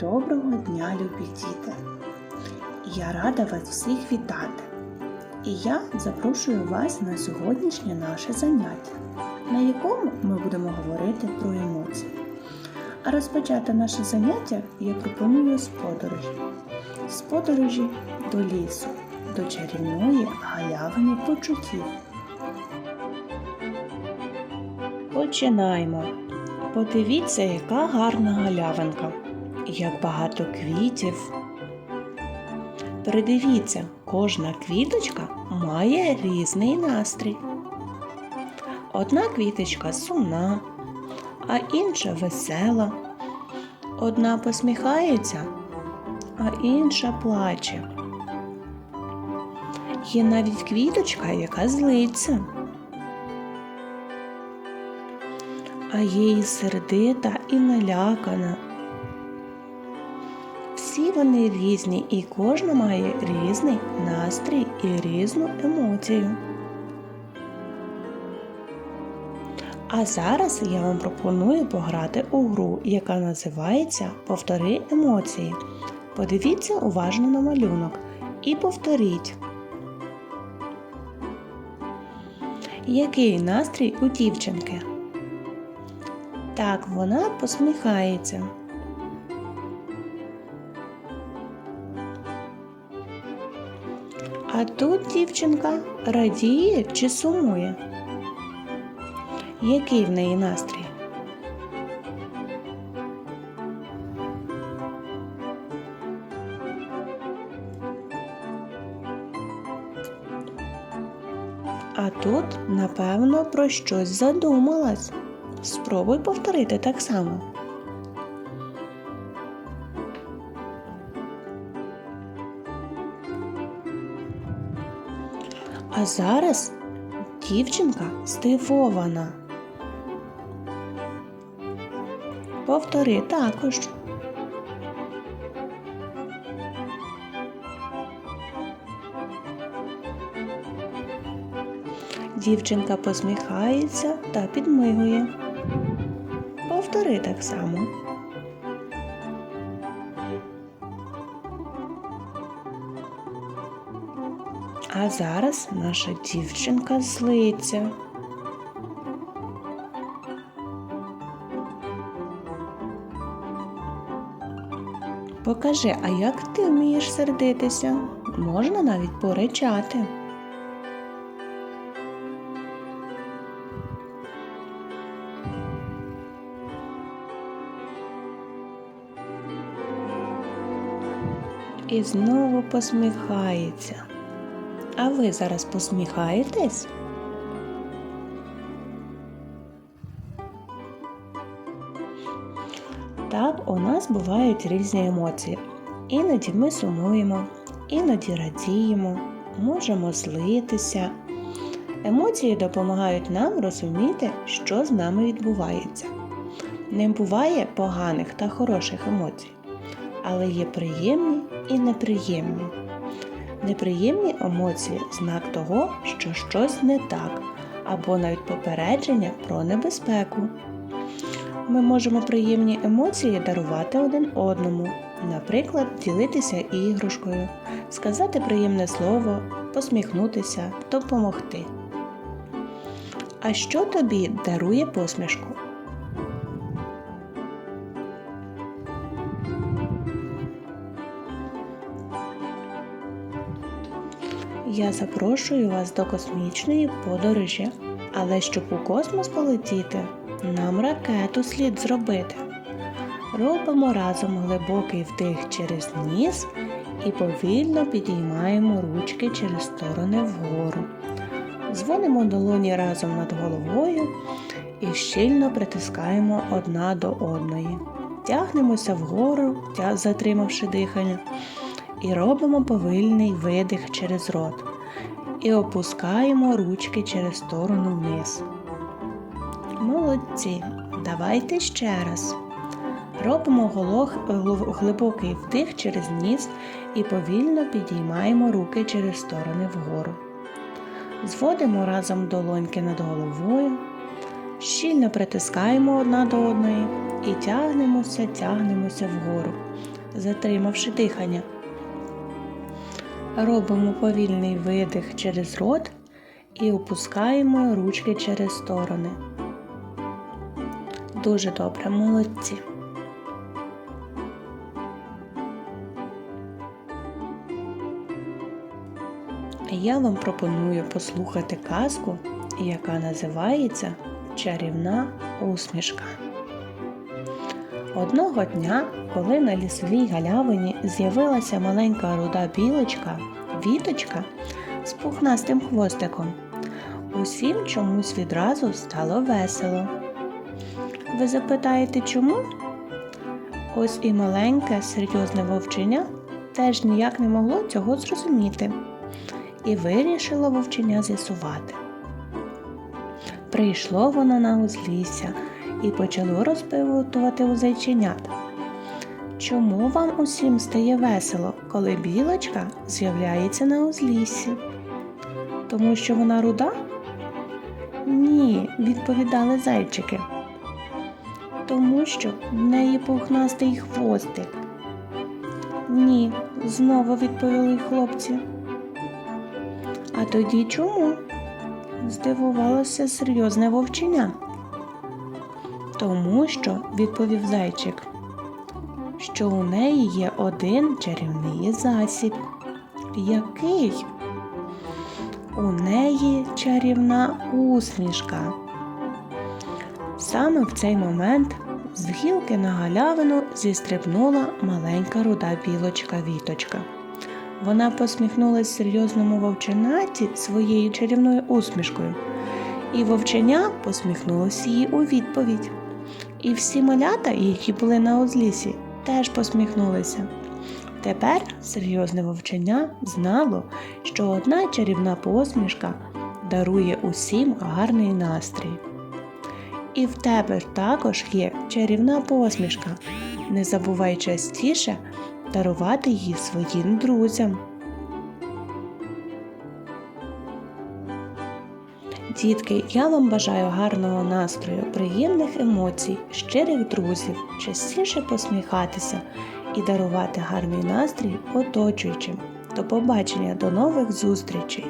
Доброго дня, любі діти! Я рада вас всіх вітати. І я запрошую вас на сьогоднішнє наше заняття, на якому ми будемо говорити про емоції. А розпочати наше заняття я пропоную з подорожі. З подорожі до лісу, до чарівної галявини почуттів. Починаємо. Подивіться, яка гарна галявинка, як багато квітів. Придивіться, кожна квіточка має різний настрій. Одна квіточка сумна, а інша весела. Одна посміхається, а інша плаче. Є навіть квіточка, яка злиться. а є і сердита і налякана. Вони різні, і кожна має різний настрій і різну емоцію. А зараз я вам пропоную пограти у гру, яка називається Повтори емоції. Подивіться уважно на малюнок і повторіть. Який настрій у дівчинки? Так, вона посміхається. А тут дівчинка радіє чи сумує? Який в неї настрій? А тут, напевно, про щось задумалась. Спробуй повторити так само. А зараз дівчинка здивована. Повтори також. Дівчинка посміхається та підмигує. Повтори так само. А зараз наша дівчинка злиться. Покажи, а як ти вмієш сердитися? Можна навіть поречати. і знову посміхається. А ви зараз посміхаєтесь? Так, у нас бувають різні емоції. Іноді ми сумуємо, іноді радіємо, можемо злитися. Емоції допомагають нам розуміти, що з нами відбувається. Не буває поганих та хороших емоцій, але є приємні і неприємні. Неприємні емоції знак того, що щось не так, або навіть попередження про небезпеку. Ми можемо приємні емоції дарувати один одному, наприклад, ділитися іграшкою, сказати приємне слово, посміхнутися, допомогти. А що тобі дарує посмішку? Я запрошую вас до космічної подорожі, але щоб у космос полетіти, нам ракету слід зробити. Робимо разом глибокий вдих через ніс і повільно підіймаємо ручки через сторони вгору. Зводимо долоні разом над головою і щільно притискаємо одна до одної. Тягнемося вгору, затримавши дихання і робимо повільний видих через рот. І опускаємо ручки через сторону вниз. Молодці. Давайте ще раз. Робимо глибокий вдих через ніс і повільно підіймаємо руки через сторони вгору. Зводимо разом долоньки над головою, Щільно притискаємо одна до одної і тягнемося, тягнемося вгору, затримавши дихання. Робимо повільний видих через рот і опускаємо ручки через сторони. Дуже добре, молодці. Я вам пропоную послухати казку, яка називається Чарівна усмішка. Одного дня, коли на лісовій галявині з'явилася маленька руда білочка, віточка з пухнастим хвостиком, усім чомусь відразу стало весело. Ви запитаєте, чому? Ось і маленьке серйозне вовченя теж ніяк не могло цього зрозуміти і вирішило вовченя з'ясувати. Прийшло воно на узлісся і почало розпитувати у зайченят. Чому вам усім стає весело, коли білочка з'являється на узліссі? Тому що вона руда? Ні, відповідали зайчики. Тому що в неї пухнастий хвостик. Ні, знову відповіли хлопці. А тоді чому? здивувалося серйозне вовченя. Тому що, відповів зайчик, що у неї є один чарівний засіб. Який? У неї чарівна усмішка. Саме в цей момент з гілки на галявину зістрибнула маленька руда білочка Віточка. Вона посміхнулась серйозному вовченаті своєю чарівною усмішкою, і вовченя посміхнулось їй у відповідь. І всі малята, які були на узлісі, теж посміхнулися. Тепер серйозне вовченя знало, що одна чарівна посмішка дарує усім гарний настрій. І в тебе також є чарівна посмішка. Не забувай частіше дарувати її своїм друзям. Дітки, я вам бажаю гарного настрою, приємних емоцій, щирих друзів, частіше посміхатися і дарувати гарний настрій оточуючим. До побачення, до нових зустрічей!